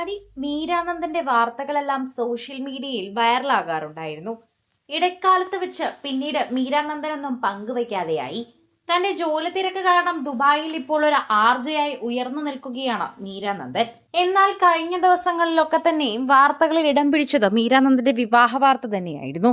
നടി മീരാനന്ദന്റെ വാർത്തകളെല്ലാം സോഷ്യൽ മീഡിയയിൽ വൈറലാകാറുണ്ടായിരുന്നു. ഇടക്കാലത്ത് വെച്ച് പിന്നീട് മീരാനന്ദനൊന്നും പങ്കുവയ്ക്കാതെയായി. തന്റെ ജോലി തിരക്ക് കാരണം ദുബായിൽ ഇപ്പോൾ ഒരു ആർജയായി ഉയർന്നു നിൽക്കുകയാണ് മീരാനന്ദൻ. എന്നാൽ കഴിഞ്ഞ ദിവസങ്ങളിലൊക്കെ തന്നെയും വാർത്തകളിൽ ഇടം പിടിച്ചത് മീരാനന്ദന്റെ വിവാഹ വാർത്ത തന്നെയായിരുന്നു.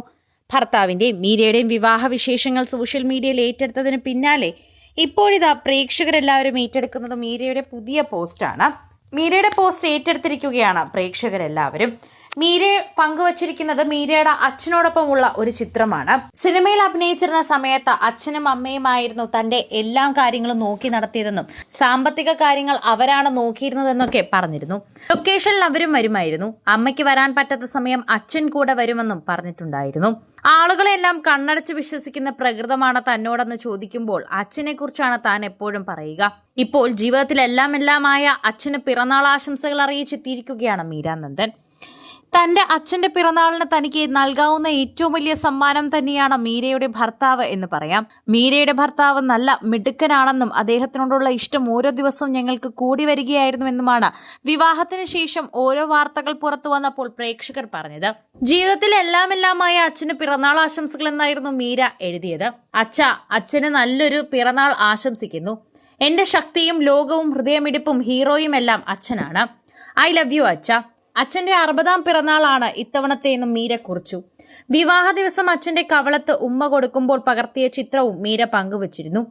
ഭർത്താവിന്റെയും മീരയുടെയും വിവാഹ വിശേഷങ്ങൾ സോഷ്യൽ മീഡിയയിൽ ഏറ്റെടുത്തതിന് പിന്നാലെ ഇപ്പോഴിതാ പ്രേക്ഷകരെല്ലാവരും ഏറ്റെടുക്കുന്നത് മീരയുടെ പുതിയ പോസ്റ്റാണ്. മീരയുടെ പോസ്റ്റ് ഏറ്റെടുത്തിരിക്കുകയാണ് പ്രേക്ഷകരെല്ലാവരും. മീരയെ പങ്കുവച്ചിരിക്കുന്നത് മീരയുടെ അച്ഛനോടൊപ്പമുള്ള ഒരു ചിത്രമാണ്. സിനിമയിൽ അഭിനയിച്ചിരുന്ന സമയത്ത് അച്ഛനും അമ്മയുമായിരുന്നു തന്റെ എല്ലാ കാര്യങ്ങളും നോക്കി നടത്തിയതെന്നും സാമ്പത്തിക കാര്യങ്ങൾ അവരാണ് നോക്കിയിരുന്നതെന്നൊക്കെ പറഞ്ഞിരുന്നു. ലൊക്കേഷനിൽ അവരും വരുമായിരുന്നു. അമ്മയ്ക്ക് വരാൻ പറ്റാത്ത സമയം അച്ഛൻ കൂടെ വരുമെന്നും പറഞ്ഞിട്ടുണ്ടായിരുന്നു. ആളുകളെല്ലാം കണ്ണടച്ച് വിശ്വസിക്കുന്ന പ്രകൃതമാണ് തന്നോടെന്ന് ചോദിക്കുമ്പോൾ അച്ഛനെ കുറിച്ചാണ് താൻ എപ്പോഴും പറയുക. ഇപ്പോൾ ജീവിതത്തിലെല്ലാം എല്ലാമായ അച്ഛന് പിറന്നാൾ ആശംസകൾ അറിയിച്ചെത്തിയിരിക്കുകയാണ് മീരാനന്ദൻ. തന്റെ അച്ഛന്റെ പിറന്നാളിന് തനിക്ക് നൽകാവുന്ന ഏറ്റവും വലിയ സമ്മാനം തന്നെയാണ് മീരയുടെ ഭർത്താവ് എന്ന് പറയാം. മീരയുടെ ഭർത്താവ് നല്ല മിടുക്കനാണെന്നും അദ്ദേഹത്തിനോടുള്ള ഇഷ്ടം ഓരോ ദിവസവും ഞങ്ങൾക്ക് കൂടി വരികയായിരുന്നുവെന്നുമാണ് വിവാഹത്തിന് ശേഷം ഓരോ വാർത്തകൾ പുറത്തു വന്നപ്പോൾ പ്രേക്ഷകർ പറഞ്ഞത്. ജീവിതത്തിൽ എല്ലാം എല്ലാമായ അച്ഛന് പിറന്നാൾ ആശംസകൾ എന്നായിരുന്നു മീര എഴുതിയത്. അച്ഛ അച്ഛന് നല്ലൊരു പിറന്നാൾ ആശംസിക്കുന്നു. എന്റെ ശക്തിയും ലോകവും ഹൃദയമിടിപ്പും ഹീറോയും എല്ലാം അച്ഛനാണ്. ഐ ലവ് യു അച്ഛ. അച്ഛന്റെ അറുപതാം പിറന്നാളാണ് ഇത്തവണത്തെയെന്നും മീര കുറിച്ചു. വിവാഹ ദിവസം അച്ഛന്റെ കവളത്ത് ഉമ്മ കൊടുക്കുമ്പോൾ പകർത്തിയ ചിത്രവും മീര പങ്കുവച്ചിരുന്നു.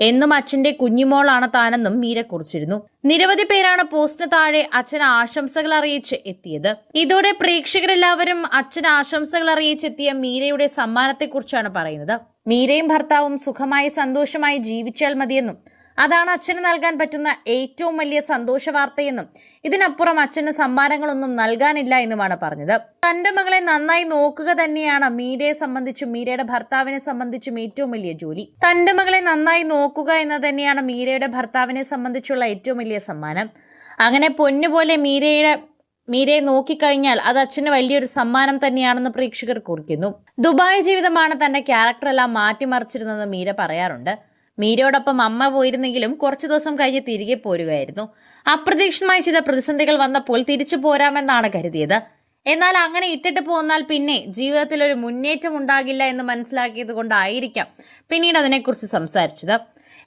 എന്നും അച്ഛന്റെ കുഞ്ഞുമോളാണ് താനെന്നും മീര കുറിച്ചിരുന്നു. നിരവധി പേരാണ് പോസ്റ്റിന് താഴെ അച്ഛൻ ആശംസകൾ അറിയിച്ച് എത്തിയത്. ഇതോടെ പ്രേക്ഷകരെല്ലാവരും അച്ഛൻ ആശംസകൾ അറിയിച്ചെത്തിയ മീരയുടെ സമ്മാനത്തെക്കുറിച്ചാണ് പറയുന്നത്. മീരയും ഭർത്താവും സുഖമായി സന്തോഷമായി ജീവിച്ചാൽ മതിയെന്നും അതാണ് അച്ഛന് നൽകാൻ പറ്റുന്ന ഏറ്റവും വലിയ സന്തോഷ വാർത്തയെന്നും ഇതിനപ്പുറം അച്ഛന് സമ്മാനങ്ങളൊന്നും നൽകാനില്ല എന്നുമാണ് പറഞ്ഞത്. തന്റെ മകളെ നന്നായി നോക്കുക തന്നെയാണ് മീരയെ സംബന്ധിച്ചും മീരയുടെ ഭർത്താവിനെ സംബന്ധിച്ചും ഏറ്റവും വലിയ ജോലി. തന്റെ മകളെ നന്നായി നോക്കുക എന്ന് തന്നെയാണ് മീരയുടെ ഭർത്താവിനെ സംബന്ധിച്ചുള്ള ഏറ്റവും വലിയ സമ്മാനം. അങ്ങനെ പൊന്നുപോലെ മീരയുടെ മീരയെ നോക്കിക്കഴിഞ്ഞാൽ അത് അച്ഛന് വലിയൊരു സമ്മാനം തന്നെയാണെന്ന് പ്രേക്ഷകർ കുറിക്കുന്നു. ദുബായ് ജീവിതമാണ് തന്റെ ക്യാരക്ടറെല്ലാം മാറ്റിമറിച്ചിരുന്നതെന്ന് മീര പറയാറുണ്ട്. മീരയോടൊപ്പം അമ്മ പോയിരുന്നെങ്കിലും കുറച്ചു ദിവസം കഴിഞ്ഞ് തിരികെ പോരുകയായിരുന്നു. അപ്രതീക്ഷിതമായി ചില പ്രതിസന്ധികൾ വന്നപ്പോൾ തിരിച്ചു പോരാമെന്നാണ് കരുതിയത്. എന്നാൽ അങ്ങനെ ഇട്ടിട്ട് പോന്നാൽ പിന്നെ ജീവിതത്തിൽ ഒരു മുന്നേറ്റം ഉണ്ടാകില്ല എന്ന് മനസ്സിലാക്കിയത് കൊണ്ടായിരിക്കാം പിന്നീട് അതിനെക്കുറിച്ച് സംസാരിച്ചത്.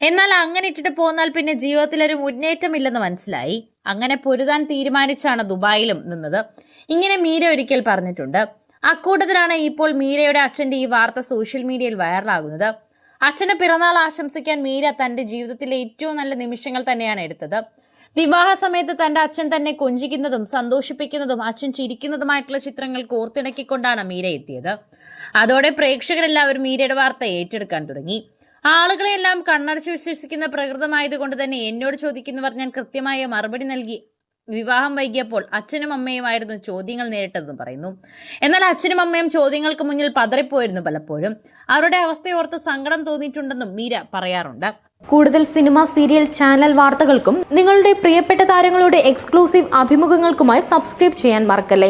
എന്നാൽ അങ്ങനെ ഇട്ടിട്ട് പോന്നാൽ പിന്നെ ജീവിതത്തിൽ ഒരു മുന്നേറ്റമില്ലെന്ന് മനസ്സിലായി. അങ്ങനെ പൊരുതാൻ തീരുമാനിച്ചാണ് ദുബായിലും നിന്നത്. ഇങ്ങനെ മീര ഒരിക്കൽ പറഞ്ഞിട്ടുണ്ട്. അക്കൂട്ടത്തിലാണ് ഇപ്പോൾ മീരയുടെ അച്ഛന്റെ ഈ വാർത്ത സോഷ്യൽ മീഡിയയിൽ വൈറലാകുന്നത്. അച്ഛന് പിറന്നാൾ ആശംസിക്കാൻ മീര തന്റെ ജീവിതത്തിലെ ഏറ്റവും നല്ല നിമിഷങ്ങൾ തന്നെയാണ് എടുത്തത്. വിവാഹ സമയത്ത് തന്റെ അച്ഛൻ തന്നെ കൊഞ്ചിക്കുന്നതും സന്തോഷിപ്പിക്കുന്നതും അച്ഛൻ ചിരിക്കുന്നതുമായിട്ടുള്ള ചിത്രങ്ങൾ കോർത്തിണക്കിക്കൊണ്ടാണ് മീര എത്തിയത്. അതോടെ പ്രേക്ഷകരെല്ലാവരും മീരയുടെ വാർത്ത ഏറ്റെടുക്കാൻ തുടങ്ങി. ആളുകളെല്ലാം കണ്ണടച്ച് വിശ്വസിക്കുന്ന പ്രകൃതമായതുകൊണ്ട് തന്നെ എന്നോട് ചോദിക്കുന്നവർ ഞാൻ കൃത്യമായ മറുപടി നൽകി വിവാഹം വൈകിയപ്പോൾ അച്ഛനും അമ്മയുമായിരുന്നു ചോദ്യങ്ങൾ നേരിട്ടതെന്ന് പറയുന്നു. എന്നാൽ അച്ഛനും അമ്മയും ചോദ്യങ്ങൾക്ക് മുന്നിൽ പതറിപ്പോയിരുന്നു പലപ്പോഴും. അവരുടെ അവസ്ഥയോർത്ത് സങ്കടം തോന്നിയിട്ടുണ്ടെന്നും മീര പറയാറുണ്ട്. കൂടുതൽ സിനിമ സീരിയൽ ചാനൽ വാർത്തകൾക്കും നിങ്ങളുടെ പ്രിയപ്പെട്ട താരങ്ങളുടെ എക്സ്ക്ലൂസീവ് അഭിമുഖങ്ങൾക്കുമായി സബ്സ്ക്രൈബ് ചെയ്യാൻ മറക്കല്ലേ?